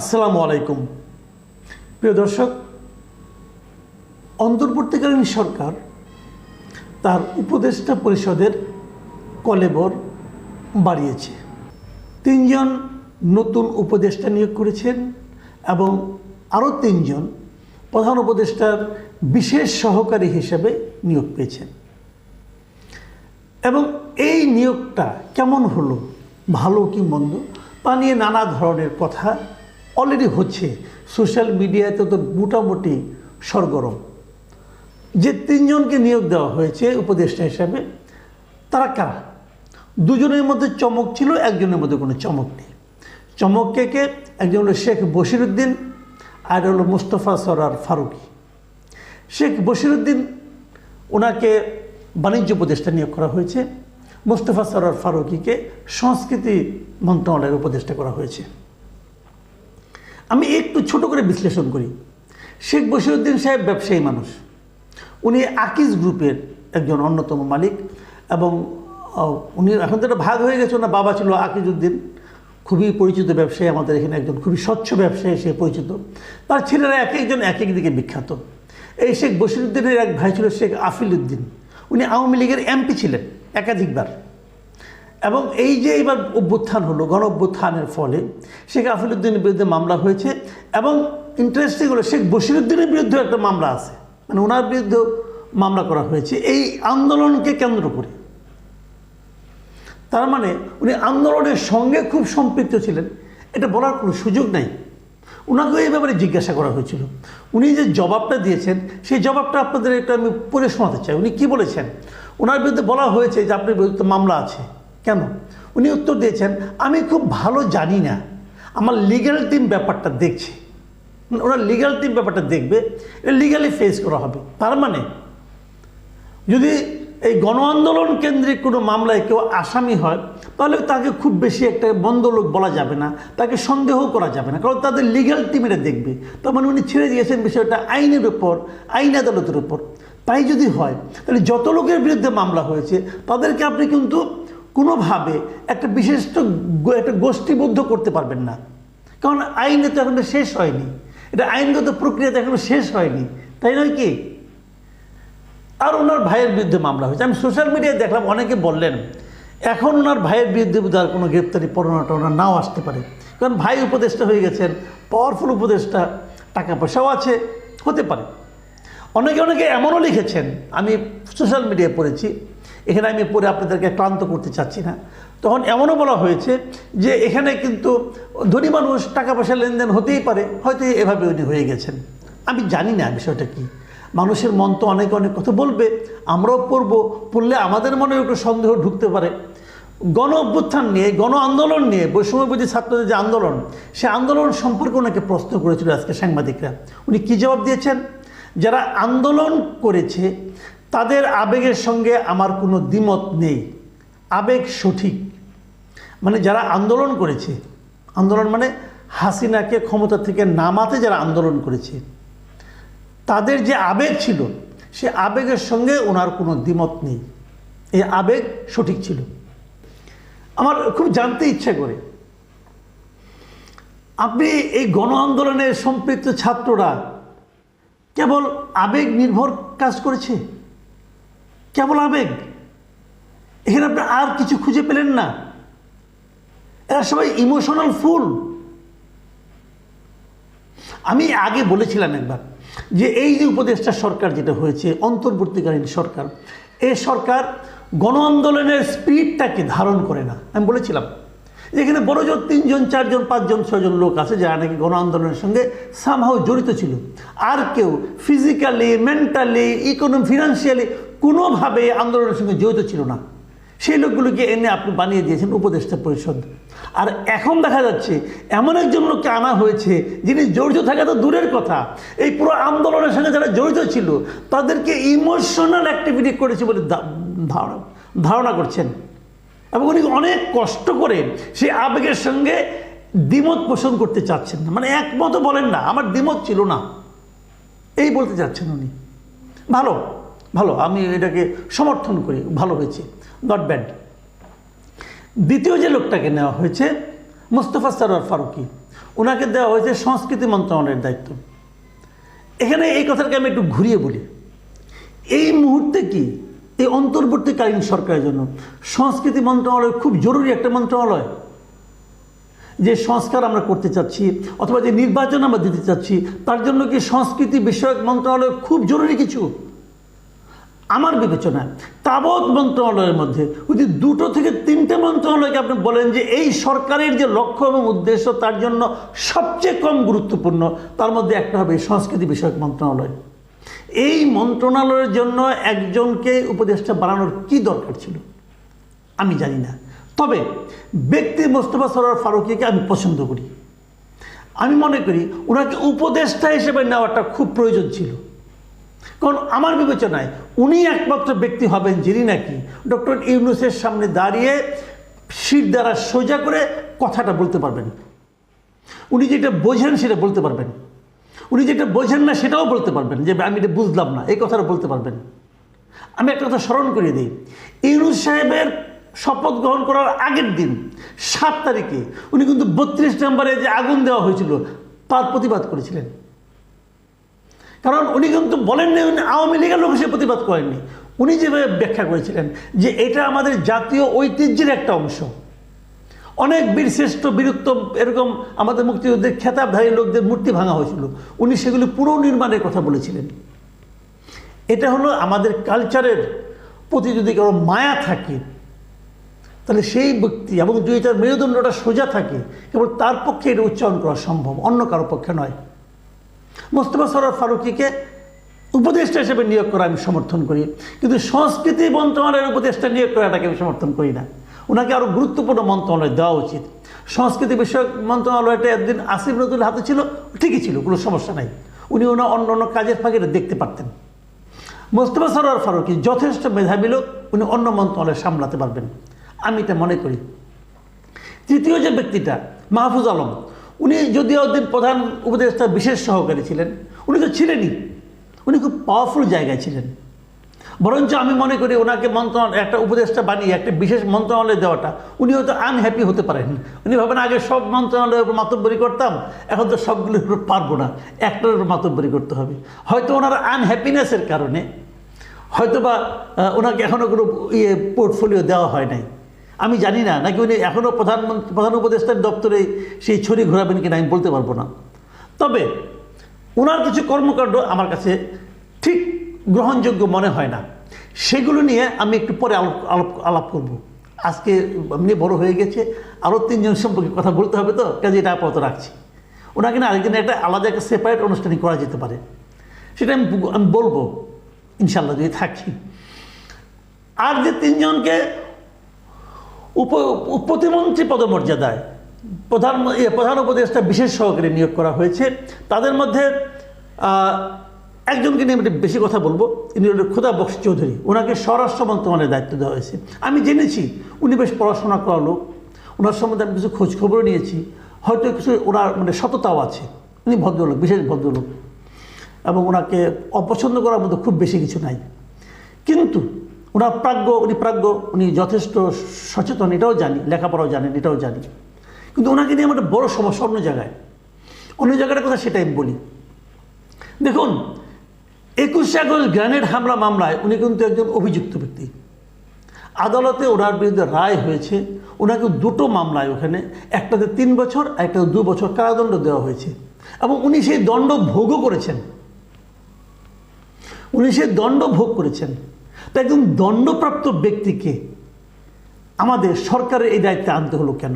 আসসালামু আলাইকুম। প্রিয় দর্শক, অন্তর্বর্তীকালীন সরকার তার উপদেষ্টা পরিষদের কলেবর বাড়িয়েছে। তিনজন নতুন উপদেষ্টা নিয়োগ করেছেন এবং আরও তিনজন প্রধান উপদেষ্টার বিশেষ সহকারী হিসেবে নিয়োগ পেয়েছেন। এবং এই নিয়োগটা কেমন হলো, ভালো কি মন্দ, তা নিয়ে নানা ধরনের কথা অলরেডি হচ্ছে। সোশ্যাল মিডিয়াতে তো মোটামুটি সরগরম। যে তিনজনকে নিয়োগ দেওয়া হয়েছে উপদেষ্টা হিসাবে, তারা কারা? দুজনের মধ্যে চমক ছিল, একজনের মধ্যে কোনো চমক নেই। চমক কে কে? একজন হলো শেখ বশিরুদ্দিন, আর হলো মুস্তফা সরার ফারুকি। শেখ বশিরুদ্দিন, ওনাকে বাণিজ্য উপদেষ্টা নিয়োগ করা হয়েছে। মোস্তফা সরার ফারুকিকে সংস্কৃতি মন্ত্রণালয়ের উপদেষ্টা করা হয়েছে। আমি একটু ছোট করে বিশ্লেষণ করি। শেখ বশিরুদ্দিন সাহেব ব্যবসায়ী মানুষ। উনি আকিজ গ্রুপের একজন অন্যতম মালিক এবং উনি এখন তো ভাগ হয়ে গেছে, ওনার বাবা ছিল আকিজউদ্দিন। খুবই পরিচিত ব্যবসায়ী, আমাদের এখানে একজন খুবই স্বচ্ছ ব্যবসায়ী, সে পরিচিত। তার ছেলেরা এক একজন এক এক দিকে বিখ্যাত। এই শেখ বশিরুদ্দিনের এক ভাই ছিল শেখ আফিল উদ্দিন উনি আওয়ামী লীগের এমপি ছিলেন একাধিকবার। এবং এই যে এবার অভ্যুত্থান হলো গণ অভ্যুত্থানের ফলে শেখ আফিলুদ্দিনের বিরুদ্ধে মামলা হয়েছে এবং ইন্টারেস্টিং হলো শেখ বশিরুদ্দিনের বিরুদ্ধেও একটা মামলা আছে। মানে ওনার বিরুদ্ধেও মামলা করা হয়েছে। এই আন্দোলনকে কেন্দ্র করে। তার মানে উনি আন্দোলনের সঙ্গে খুব সম্পৃক্ত ছিলেন। এটা বলার কোনো সুযোগ নাই। ওনাকেও এই ব্যাপারে জিজ্ঞাসা করা হয়েছিল। উনি যে জবাবটা দিয়েছেন, সেই জবাবটা আপনাদের একটু আমি পড়ে শোনাতে চাই। উনি কি বলেছেন? ওনার বিরুদ্ধে বলা হয়েছে যে আপনার বিরুদ্ধে মামলা আছে। কেন? উনি উত্তর দিয়েছেন, আমি খুব ভালো জানি না। আমার লিগ্যাল টিম ব্যাপারটা দেখছে। ওনার লিগ্যাল টিম ব্যাপারটা দেখবে, এটা লিগ্যালি ফেস করা হবে। তার মানে যদি এই গণ আন্দোলন কেন্দ্রিক কোনো মামলায় কেউ আসামি হয়, তাহলে তাকে খুব বেশি একটা বন্ধ লোক বলা যাবে না, তাকে সন্দেহ করা যাবে না, কারণ তাদের লিগ্যাল টিম এটা দেখবে। তার মানে উনি ছেড়ে দিয়েছেন বিষয়টা আইনের উপর, আইন আদালতের উপর। তাই যদি হয়, তাহলে যত লোকের বিরুদ্ধে মামলা হয়েছে, তাদেরকে আপনি কিন্তু কোনোভাবে একটা বিশিষ্ট একটা গোষ্ঠীবদ্ধ করতে পারবেন না। কারণ আইনে তো এখনও শেষ হয়নি। এটা আইনগত প্রক্রিয়াতে এখনও শেষ হয়নি। তাই নয় কি? আর ওনার ভাইয়ের বিরুদ্ধে মামলা হয়েছে। আমি সোশ্যাল মিডিয়ায় দেখলাম, অনেকে বললেন, এখন ওনার ভাইয়ের বিরুদ্ধে বোধহয় কোনো গ্রেপ্তারি পরোনাটা ওনার নাও আসতে পারে। কারণ ভাই উপদেষ্টা হয়ে গেছেন পাওয়ারফুল উপদেষ্টা টাকা পয়সাও আছে, হতে পারে। অনেকে অনেকে এমনও লিখেছেন, আমি সোশ্যাল মিডিয়ায় পড়েছি এখানে আমি পড়ে আপনাদেরকে ক্লান্ত করতে চাচ্ছি না। তখন এমনও বলা হয়েছে যে এখানে কিন্তু ধনী মানুষ টাকা পয়সা লেনদেন হতেই পারে, হয়তো এভাবে উনি হয়ে গেছেন। আমি জানি না বিষয়টা কি। মানুষের মন তো অনেক অনেক কথা বলবে, আমরাও পড়ব, পড়লে আমাদের মনে একটু সন্দেহ ঢুকতে পারে। গণ অভ্যুত্থান নিয়ে, গণ আন্দোলন নিয়ে বৈষম্যবিধি ছাত্রদের যে আন্দোলন, সে আন্দোলন সম্পর্কে ওনাকে প্রশ্ন করেছিল আজকে সাংবাদিকরা। উনি কী জবাব দিয়েছেন? যারা আন্দোলন করেছে তাদের আবেগের সঙ্গে আমার কোনো দ্বিমত নেই। আবেগ সঠিক। মানে যারা আন্দোলন করেছে, আন্দোলন মানে হাসিনাকে ক্ষমতা থেকে নামাতে যারা আন্দোলন করেছে, তাদের যে আবেগ ছিল, সে আবেগের সঙ্গে ওনার কোনো দ্বিমত নেই। এই আবেগ সঠিক ছিল। আমার খুব জানতে ইচ্ছা করে, আপনি এই গণ আন্দোলনে সম্পৃক্ত ছাত্ররা কেবল আবেগ নির্ভর কাজ করেছে? কেবল আবেগ? এখানে আপনি আর কিছু খুঁজে পেলেন না। এরা সবাই ইমোশনাল ফুল আমি আগে বলেছিলাম একবার যে এই যে উপদেষ্টা সরকার যেটা হয়েছে, অন্তর্বর্তীকালীন সরকার, এ সরকার গণ আন্দোলনের স্পিডটাকে ধারণ করে না। আমি বলেছিলাম এখানে বড় জোর তিনজন, চারজন, পাঁচজন ছজন লোক আছে যারা নাকি গণ আন্দোলনের সঙ্গে সামহাও জড়িত ছিল। আর কেউ ফিজিক্যালি মেন্টালি ইকোনমি ফিনান্সিয়ালি কোনোভাবে আন্দোলনের সঙ্গে জড়িত ছিল না। সেই লোকগুলোকে এনে আপনি বানিয়ে দিয়েছেন উপদেষ্টা পরিষদ। আর এখন দেখা যাচ্ছে, এমন একজন লোককে আনা হয়েছে, যিনি জড়িত থাকা তো দূরের কথা। এই পুরো আন্দোলনের সঙ্গে যারা জড়িত ছিল, তাদেরকে ইমোশনাল অ্যাক্টিভিটি করেছে বলে ধারণা ধারণা করছেন। এবং উনি অনেক কষ্ট করে সেই আবেগের সঙ্গে দ্বিমত পোষণ করতে চাচ্ছেন না। মানে একমত বলেন না, আমার দ্বিমত ছিল না। এই বলতে চাচ্ছেন উনি। ভালো। ভালো, আমি এটাকে সমর্থন করি, ভালো হয়েছে নট ব্যাড দ্বিতীয় যে লোকটাকে নেওয়া হয়েছে, মোস্তফা সরোয়ার ফারুকি, ওনাকে দেওয়া হয়েছে সংস্কৃতি মন্ত্রণালয়ের দায়িত্ব। এখানে এই কথাটাকে আমি একটু ঘুরিয়ে বলি। এই মুহূর্তে কি, এই অন্তর্বর্তীকালীন সরকারের জন্য সংস্কৃতি মন্ত্রণালয় খুব জরুরি একটা মন্ত্রণালয়? যে সংস্কার আমরা করতে চাচ্ছি, অথবা যে নির্বাচন আমরা দিতে চাচ্ছি, তার জন্য কি সংস্কৃতি বিষয়ক মন্ত্রণালয় খুব জরুরি কিছু? আমার বিবেচনায় তাবৎ মন্ত্রণালয়ের মধ্যে যদি দুটো থেকে তিনটে মন্ত্রণালয়কে আপনি বলেন যে এই সরকারের যে লক্ষ্য এবং উদ্দেশ্য, তার জন্য সবচেয়ে কম গুরুত্বপূর্ণ, তার মধ্যে একটা হবে সংস্কৃতি বিষয়ক মন্ত্রণালয়। এই মন্ত্রণালয়ের জন্য একজনকে উপদেষ্টা বানানোর কি দরকার ছিল? আমি জানি না। তবে ব্যক্তি মোস্তফা সরার ফারুকিকে আমি পছন্দ করি। আমি মনে করি ওনাকে উপদেষ্টা হিসেবে নেওয়াটা খুব প্রয়োজন ছিল। কারণ আমার বিবেচনায় উনি একমাত্র ব্যক্তি হবেন যিনি নাকি ডক্টর ইউনুসের সামনে দাঁড়িয়ে শির দ্বারা সোজা করে কথাটা বলতে পারবেন। উনি যেটা বোঝেন সেটা বলতে পারবেন। উনি যেটা বোঝেন না সেটাও বলতে পারবেন যে আমি এটা বুঝলাম না, এই কথাটা বলতে পারবেন। আমি একটা কথা স্মরণ করিয়ে দিই। ইউনুস সাহেবের শপথ গ্রহণ করার আগের দিন, সাত তারিখে উনি কিন্তু বত্রিশ নম্বরে যে আগুন দেওয়া হয়েছিল, তার প্রতিবাদ করেছিলেন। কারণ উনি কিন্তু বলেননি, উনি আওয়ামী লীগের লোক সে প্রতিবাদ করেননি। উনি যেভাবে ব্যাখ্যা করেছিলেন যে এটা আমাদের জাতীয় ঐতিহ্যের একটা অংশ। অনেক বীরশ্রেষ্ঠ বীরত্ব, এরকম আমাদের মুক্তিযুদ্ধের খেতাবধারী লোকদের মূর্তি ভাঙা হয়েছিল। উনি সেগুলি পুনর্নির্মাণের কথা বলেছিলেন। এটা হলো আমাদের কালচারের প্রতি যদি কারও মায়া থাকে, তাহলে সেই ব্যক্তি এবং যদি তার মেরুদণ্ডটা সোজা থাকে, কেবল তার পক্ষে এটা উচ্চারণ করা সম্ভব, অন্য কারও পক্ষে নয়। মোস্তফা সরার ফারুকিকে উপদেষ্টা হিসেবে নিয়োগ করা আমি সমর্থন করি। কিন্তু সংস্কৃতি মন্ত্রণালয়ের উপদেষ্টা নিয়োগ করাটাকে আমি সমর্থন করি না। ওনাকে আরও গুরুত্বপূর্ণ মন্ত্রণালয় দেওয়া উচিত। সংস্কৃতি বিষয়ক মন্ত্রণালয়টা একদিন আসিফ নজরুল হাতে ছিল, ঠিকই ছিল, কোনো সমস্যা নাই। উনি ওনার অন্য অন্য কাজের ফাঁকে দেখতে পারতেন। মোস্তফা সরোয়ার ফারুকি যথেষ্ট মেধাবী লোক, উনি অন্য মন্ত্রণালয় সামলাতে পারবেন। আমি এটা মনে করি। তৃতীয় যে ব্যক্তিটা, মাহফুজ আলম উনি যদিও দিন প্রধান উপদেষ্টা বিশেষ সহকারী ছিলেন, উনি তো ছিলেনই। উনি খুব পাওয়ারফুল জায়গায় ছিলেন। বরঞ্চ আমি মনে করি ওনাকে মন্ত্রণালয়, একটা উপদেষ্টা বানিয়ে, একটা বিশেষ মন্ত্রণালয় দেওয়াটা উনি হয়তো আনহ্যাপি হতে পারেন উনি ভাবেন, আগে সব মন্ত্রণালয়ের উপর মাতব্বরি করতাম, এখন তো সবগুলোর উপর পারব না, একটার উপর মাতব্বরি করতে হবে। হয়তো ওনার আনহ্যাপিনেসের কারণে হয়তো বা ওনাকে এখনও কোনো ইয়ে পোর্টফোলিও দেওয়া হয় নাই। আমি জানি না, নাকি উনি এখনও প্রধানমন্ত্রী প্রধান উপদেষ্টার দপ্তরে সেই ছড়ি ঘোরাবেন কিনা আমি বলতে পারব না। তবে ওনার কিছু কর্মকাণ্ড আমার কাছে ঠিক গ্রহণযোগ্য মনে হয় না। সেগুলো নিয়ে আমি একটু পরে আলাপ আলাপ আলাপ করব। আজকে এমনি বড় হয়ে গেছে আরও তিনজন সম্পর্কে কথা বলতে হবে তো, কাজে এটা আপাতত রাখছি। ওনাকে না আরেকদিন একটা আলাদা একটা সেপারেট অনুষ্ঠানই করা যেতে পারে। সেটা আমি আমি বলব ইনশাল্লাহ যদি থাকি। আর যে তিনজনকে উপ প্রতিমন্ত্রী পদমর্যাদায় প্রধান প্রধান উপদেষ্টা বিশেষ সহকারে নিয়োগ করা হয়েছে। তাদের মধ্যে একজনকে নিয়ে বেশি কথা বলব। ইনি হলেন খুদা বক্স চৌধুরী। ওনাকে স্বরাষ্ট্র মন্ত্রণালয়ের দায়িত্ব দেওয়া হয়েছে। আমি জেনেছি, উনি বেশ পড়াশোনা করা লোক। ওনার সম্বন্ধে আমি কিছু খোঁজখবরও নিয়েছি। হয়তো কিছু ওনার মানে সততাও আছে। উনি ভদ্রলোক, বিশেষ ভদ্রলোক। এবং ওনাকে অপছন্দ করার মতো খুব বেশি কিছু নাই। কিন্তু ওনার প্রাজ্ঞ, উনি প্রাজ্ঞ, উনি যথেষ্ট সচেতন, এটাও জানি, লেখাপড়াও জানেন, এটাও জানি। কিন্তু ওনাকে নিয়ে আমার বড় সমস্যা অন্য জায়গায়। অন্য জায়গাটার কথা সেটাই আমি বলি। দেখুন, একুশে আগস্ট গ্রেনেড হামলা মামলায় উনি কিন্তু একজন অভিযুক্ত ব্যক্তি। আদালতে ওনার বিরুদ্ধে রায় হয়েছে, ওনাকে দুটো মামলায় ওখানে, একটাতে তিন বছর একটাতে দু বছর কারাদণ্ড দেওয়া হয়েছে। এবং উনি সেই দণ্ড ভোগও করেছেন। উনি সেই দণ্ড ভোগ করেছেন। তো একজন দণ্ডপ্রাপ্ত ব্যক্তিকে আমাদের সরকারের এই দায়িত্বে আনতে হলো কেন?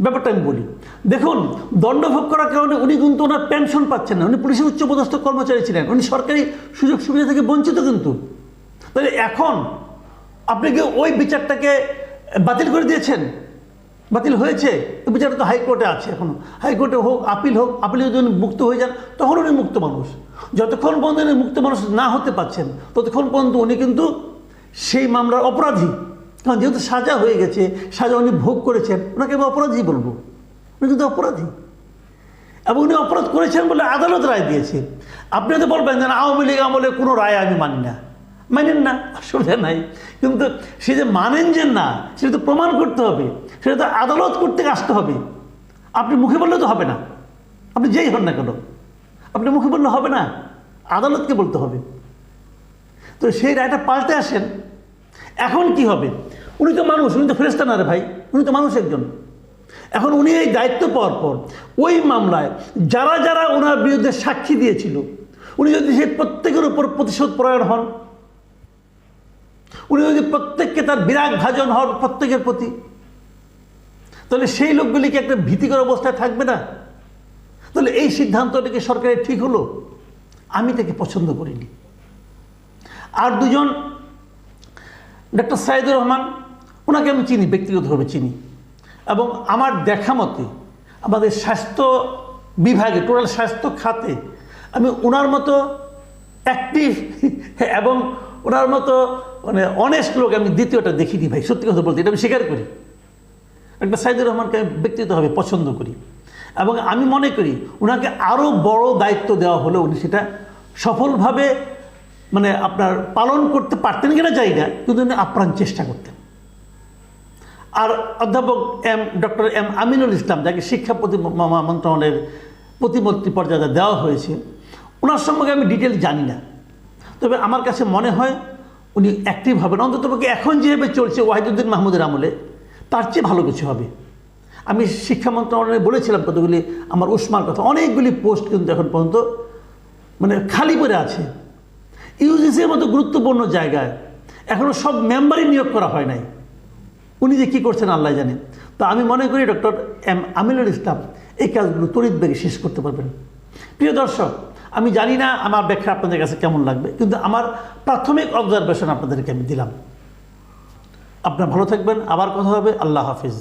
ব্যাপারটা আমি বলি। দেখুন দণ্ড ভোগ করার কারণে উনি কিন্তু ওনার পেনশন পাচ্ছেন না। উনি পুলিশের উচ্চপদস্থ কর্মচারী ছিলেন। উনি সরকারি সুযোগ সুবিধা থেকে বঞ্চিত কিন্তু। তাহলে এখন আপনি কি ওই বিচারটাকে বাতিল করে দিয়েছেন? বাতিল হয়েছে? বিচারটা তো হাইকোর্টে আছে এখনও। হাইকোর্টে হোক, আপিল হোক আপিলে যদি মুক্ত হয়ে যান, তখন উনি মুক্ত মানুষ। যতক্ষণ পর্যন্ত উনি মুক্ত মানুষ না হতে পারছেন, ততক্ষণ পর্যন্ত উনি কিন্তু সেই মামলার অপরাধী। কারণ যেহেতু সাজা হয়ে গেছে, সাজা উনি ভোগ করেছেন, ওনাকে আমি অপরাধী বলব। উনি কিন্তু অপরাধী। এবং উনি অপরাধ করেছেন বলে আদালত রায় দিয়েছে। আপনি তো বলবেন যে আওয়ামী লীগ আমলে কোনো রায় আমি মানি না। মানেন না অসুবিধা নাই। কিন্তু সে যে মানেন যে না, সেটা তো প্রমাণ করতে হবে। সেটা তো আদালত করতে আসতে হবে। আপনি মুখে বললে তো হবে না। আপনি যেই হন না কেন? আপনি মুখে বললে হবে না, আদালতকে বলতে হবে। তো সেই রায়টা পাল্টে আসেন, এখন কি হবে? উনি তো মানুষ, উনি তো ফেরেস্তা না রে ভাই, উনি তো মানুষ একজন। এখন উনি এই দায়িত্ব পাওয়ার পর, ওই মামলায় যারা যারা ওনার বিরুদ্ধে সাক্ষী দিয়েছিল, উনি যদি সেই প্রত্যেকের উপর প্রতিশোধ পরায়ণ হন, উনি যদি প্রত্যেককে তার বিরাগ ভাজন হন প্রত্যেকের প্রতি, তাহলে সেই লোকগুলি কি একটা ভীতিকর অবস্থায় থাকবে না? তাহলে এই সিদ্ধান্তটা কি সরকারের ঠিক হলো? আমি তাকে পছন্দ করিনি। আর দুজন ডক্টর সাইদুর রহমান, ওনাকে আমি চিনি, ব্যক্তিগতভাবে চিনি। এবং আমার দেখা মতে আমাদের স্বাস্থ্য বিভাগে, টোটাল স্বাস্থ্য খাতে আমি ওনার মতো অ্যাক্টিভ এবং ওনার মতো মানে অনেস্ট লোক আমি দ্বিতীয়টা দেখিনি ভাই, সত্যি কথা বলতে, এটা আমি স্বীকার করি। একটা সাইদুর রহমানকে আমি ব্যক্তিগতভাবে পছন্দ করি। এবং আমি মনে করি ওনাকে আরও বড় দায়িত্ব দেওয়া হলে উনি সেটা সফলভাবে মানে আপনার পালন করতে পারতেন কিনা জানি না, কিন্তু উনি আপ্রাণ চেষ্টা করতেন। আর অধ্যাপক M, doctor M Aminul Islam, যাকে শিক্ষা প্রতি মন্ত্রণালয়ের প্রতিমন্ত্রী পর্যায়ে দেওয়া হয়েছে ওনার সম্পর্কে আমি ডিটেল জানি না। তবে আমার কাছে মনে হয় উনি অ্যাক্টিভ হবেন। অন্ততপক্ষে এখন যেভাবে চলছে ওয়াহিদুদ্দিন মাহমুদের আমলে, তার চেয়ে ভালো কিছু হবে। আমি শিক্ষা মন্ত্রণালয়ে বলেছিলাম কতগুলি আমার উষ্মার কথা। অনেকগুলি পোস্ট কিন্তু এখন পর্যন্ত মানে খালি পড়ে আছে। ইউজিসির মতো গুরুত্বপূর্ণ জায়গায় এখনও সব মেম্বারই নিয়োগ করা হয় নাই। উনি যে কী করছেন আল্লাহ জানেন তো আমি মনে করি ডক্টর এম আমিনুল ইসলাম এই কাজগুলো তড়িৎ বেগে শেষ করতে পারবেন। প্রিয় দর্শক, আমি জানি না আমার ব্যাখ্যা আপনাদের কাছে কেমন লাগবে, কিন্তু আমার প্রাথমিক অবজারভেশন আপনাদেরকে আমি দিলাম। আপনার ভালো থাকবেন, আবার কথা হবে। আল্লাহ হাফিজ।